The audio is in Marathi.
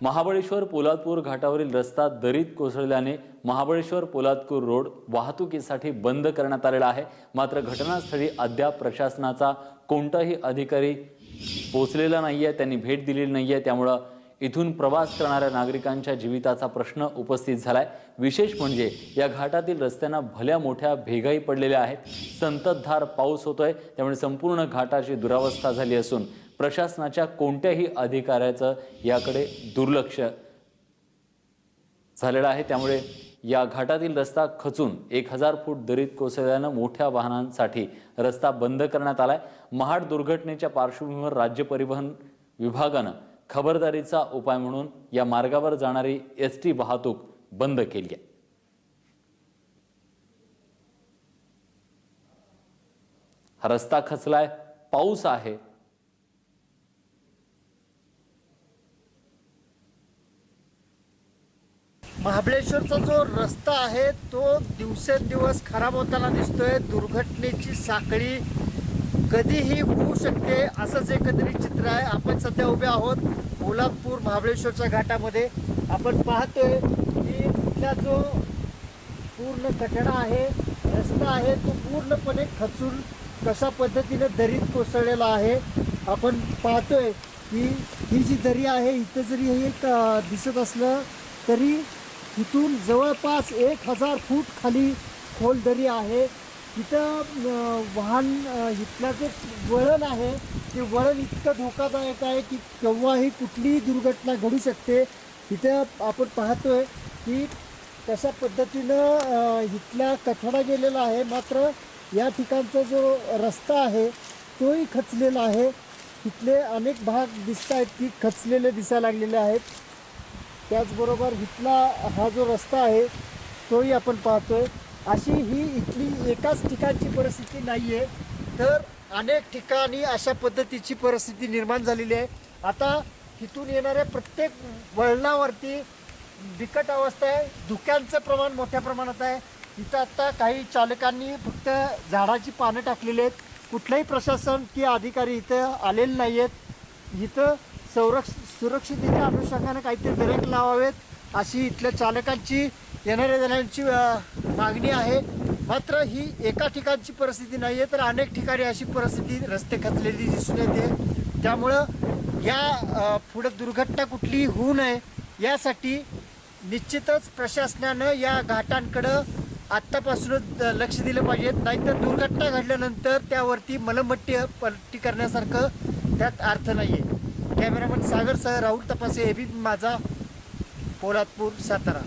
महाबळेश्वर पोलादपूर घाटावरील रस्ता दरीत कोसळल्याने महाबळेश्वर पोलादपूर रोड वाहतुकीसाठी बंद करण्यात आलेला आहे. मात्र घटनास्थळी अद्याप प्रशासनाचा कोणताही अधिकारी पोचलेला आहे त्यांनी भेट दिलेली नाही आहे त्यामुळं इथून प्रवास करणाऱ्या नागरिकांच्या जीविताचा प्रश्न उपस्थित झालाय. विशेष म्हणजे या घाटातील रस्त्यांना भल्या मोठ्या भेगाई पडलेल्या आहेत. संततधार पाऊस होतोय. त्यामुळे संपूर्ण घाटाची दुरावस्था झाली असून प्रशासनाच्या कोणत्याही अधिकाऱ्याचं याकडे दुर्लक्ष झालेलं आहे. त्यामुळे या घाटातील रस्ता खचून एक हजार फूट दरीत कोसळल्यानं मोठ्या वाहनांसाठी रस्ता बंद करण्यात आलाय. महाड दुर्घटनेच्या पार्श्वभूमीवर राज्य परिवहन विभागानं खबरदारीचा उपाय म्हणून या मार्गावर जाणारी एस टी वाहतूक बंद केली आहे. हा रस्ता खचलाय पाऊस आहे महाबळेश्वरचा जो रस्ता आहे तो दिवसेंदिवस खराब होताना दिसतोय. दुर्घटनेची साखळी कधीही होऊ शकते असंच एकंदरीत चित्र आहे. आपण सध्या उभे आहोत पोलादपूर महाबळेश्वरच्या घाटामध्ये. आपण पाहतोय की इथला जो पूर्ण कठडा आहे रस्ता आहे तो पूर्णपणे खचून कशा पद्धतीने दरीत कोसळलेला आहे. आपण पाहतोय की ही जी दरी आहे इथं जरी हे एक दिसत असलं तरी इथून जवळपास एक हजार फूट खाली खोल दरी आहे. तिथं वाहन इथलं जे वळण आहे ते वळण इतकं धोकादायक आहे की केव्हाही कुठलीही दुर्घटना घडू शकते. तिथं आपण पाहतोय की कशा पद्धतीनं इथला कठडा गेलेला आहे. मात्र या ठिकाणचा जो रस्ता आहे तोही खचलेला आहे. इथले अनेक भाग दिसत आहेत की खचलेले दिसायला लागलेले आहेत. त्याचबरोबर इथला हा जो रस्ता आहे तोही आपण पाहतोय. अशी ही इथली एकाच ठिकाणची परिस्थिती नाही आहे तर अनेक ठिकाणी अशा पद्धतीची परिस्थिती निर्माण झालेली आहे. आता इथून येणाऱ्या प्रत्येक वळणावरती बिकट अवस्था आहे. धुक्यांचं प्रमाण मोठ्या प्रमाणात आहे. इथं आत्ता काही चालकांनी फक्त झाडाची पानं टाकलेली आहेत. कुठलंही प्रशासन किंवा अधिकारी इथं आलेले नाही आहेत इथं संरक्ष सुरक्षिततेच्या अनुषंगाने काहीतरी ब्रेक लावावेत अशी इथल्या चालकांची येणाऱ्या जाण्याची मागणी आहे. मात्र ही एका ठिकाणची परिस्थिती नाही आहे तर अनेक ठिकाणी अशी परिस्थिती रस्ते खचलेली दिसून येते. त्यामुळं या पुढं दुर्घटना कुठलीही होऊ नये यासाठी निश्चितच प्रशासनानं या घाटांकडं आत्तापासूनच लक्ष दिलं पाहिजे. नाहीतर दुर्घटना घडल्यानंतर त्यावरती मलमट्टी पट्टी करण्यासारखं त्यात अर्थ नाही आहे कॅमेरामन सागरसह राहुल तपासे बी माझा पोलादपूर सातारा.